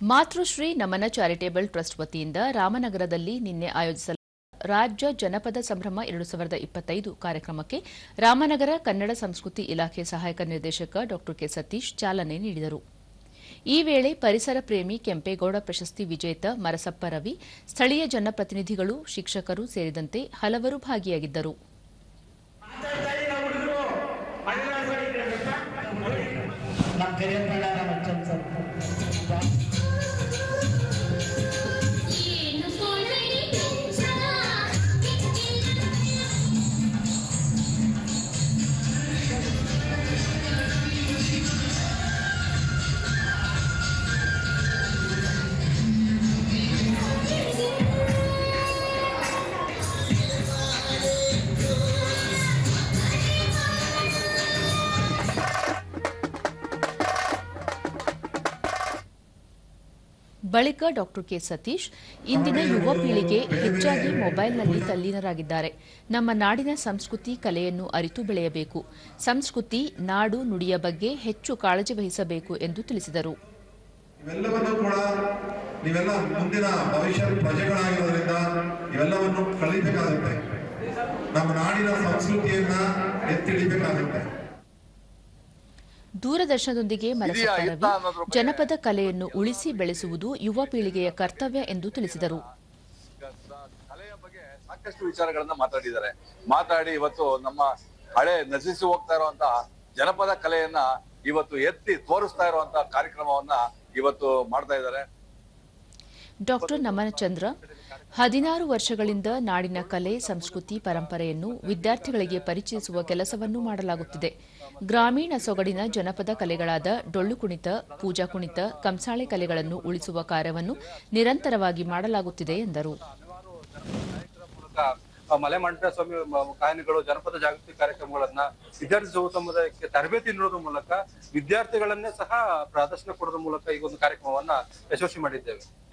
ಮಾತೃಶ್ರೀ ನಮನ charitable trust ವತಿಯಿಂದ ರಾಮನಗರದಲ್ಲಿ ನಿನ್ನೆ ಆಯೋಜಿಸಲಾದ ರಾಜ್ಯ ಜನಪದ ಸಂಭ್ರಮ ಎರಡು ಸಾವಿರದ ಇಪ್ಪತ್ತೈದು ಕಾರ್ಯಕ್ರಮಕ್ಕೆ ರಾಮನಗರ ಕನ್ನಡ ಸಂಸ್ಕೃತಿ ಇಲಾಖೆ ಸಹಾಯಕ ನಿರ್ದೇಶಕ ಡಾ ಕೆ ಸತೀಶ್ ಚಾಲನೆ ನೀಡಿದರು. ಈ ವೇಳೆ ಪರಿಸರ ಪ್ರೇಮಿ ಕೆಂಪೇಗೌಡ ಪ್ರಶಸ್ತಿ ವಿಜೇತ ಮರಸಪ್ಪ ರವಿ ಸ್ಥಳೀಯ ಜನಪ್ರತಿನಿಧಿಗಳು ಶಿಕ್ಷಕರು ಸೇರಿದಂತೆ ಹಲವರು ಭಾಗಿಯಾಗಿದ್ದರು. ಬಳಿಕ ಡಾಕ್ಟರ್ ಕೆ ಸತೀಶ್ ಇಂದಿನ ಯುವ ಪೀಳಿಗೆ ಹೆಚ್ಚಾಗಿ ಮೊಬೈಲ್ನಲ್ಲಿ ತಲ್ಲೀನರಾಗಿದ್ದಾರೆ. ನಮ್ಮ ನಾಡಿನ ಸಂಸ್ಕೃತಿ ಕಲೆಯನ್ನು ಅರಿತು ಬೆಳೆಯಬೇಕು. ಸಂಸ್ಕೃತಿ, ನಾಡು, ನುಡಿಯ ಬಗ್ಗೆ ಹೆಚ್ಚು ಕಾಳಜಿ ವಹಿಸಬೇಕು ಎಂದು ತಿಳಿಸಿದರು. ಮುಂದಿನ ಭವಿಷ್ಯದ ನಮ್ಮ ನಾಡಿನ ಸಂಸ್ಕೃತಿಯನ್ನ ದೂರದರ್ಶನದೊಂದಿಗೆ ರವಿ ಜನಪದ ಕಲೆಯನ್ನು ಉಳಿಸಿ ಬೆಳೆಸುವುದು ಯುವ ಪೀಳಿಗೆಯ ಕರ್ತವ್ಯ ಎಂದು ತಿಳಿಸಿದರು. ಕಲೆಯ ಬಗ್ಗೆ ಸಾಕಷ್ಟು ವಿಚಾರಗಳನ್ನ ಮಾತಾಡಿದ್ದಾರೆ. ಮಾತಾಡಿ ಇವತ್ತು ನಮ್ಮ ಹಳೆ ನಶಿಸಿ ಹೋಗ್ತಾ ಇರುವಂತಹ ಜನಪದ ಕಲೆಯನ್ನ ಇವತ್ತು ಎತ್ತಿ ತೋರಿಸ್ತಾ ಇರುವಂತಹ ಕಾರ್ಯಕ್ರಮವನ್ನ ಇವತ್ತು ಮಾಡ್ತಾ ಇದ್ದಾರೆ. ಡಾಕ್ಟರ್ ನಮನಚಂದ್ರ ಹದಿನಾರು ವರ್ಷಗಳಿಂದ ನಾಡಿನ ಕಲೆ ಸಂಸ್ಕೃತಿ ಪರಂಪರೆಯನ್ನು ವಿದ್ಯಾರ್ಥಿಗಳಿಗೆ ಪರಿಚಯಿಸುವ ಕೆಲಸವನ್ನು ಮಾಡಲಾಗುತ್ತಿದೆ. ಗ್ರಾಮೀಣ ಸೊಗಡಿನ ಜನಪದ ಕಲೆಗಳಾದ ಡೊಳ್ಳು ಕುಣಿತ ಪೂಜಾ ಕುಣಿತ ಕಂಸಾಳೆ ಕಲೆಗಳನ್ನು ಉಳಿಸುವ ಕಾರ್ಯವನ್ನು ನಿರಂತರವಾಗಿ ಮಾಡಲಾಗುತ್ತಿದೆ ಎಂದರು. ಮೂಲಕ ಆ, ಮಲೆ ಮಂಟಪ ಸ್ವಾಮಿ ಕಾಯಿನಿಗಳು ಜನಪದ ಜಾಗೃತಿ ಕಾರ್ಯಕ್ರಮಗಳನ್ನ ವಿದ್ಯಾರ್ಥಿ ಸಮುದಾಯಕ್ಕೆ ತರಬೇತಿ ನೀಡೋದ್ರ ಮೂಲಕ ವಿದ್ಯಾರ್ಥಿಗಳನ್ನೇ ಸಹ ಪ್ರದರ್ಶನ ಕೊಡೋದ್ರ ಮೂಲಕ ಈ ಒಂದು ಕಾರ್ಯಕ್ರಮವನ್ನ ಯಶಸ್ವಿ ಮಾಡಿದ್ದೇವೆ.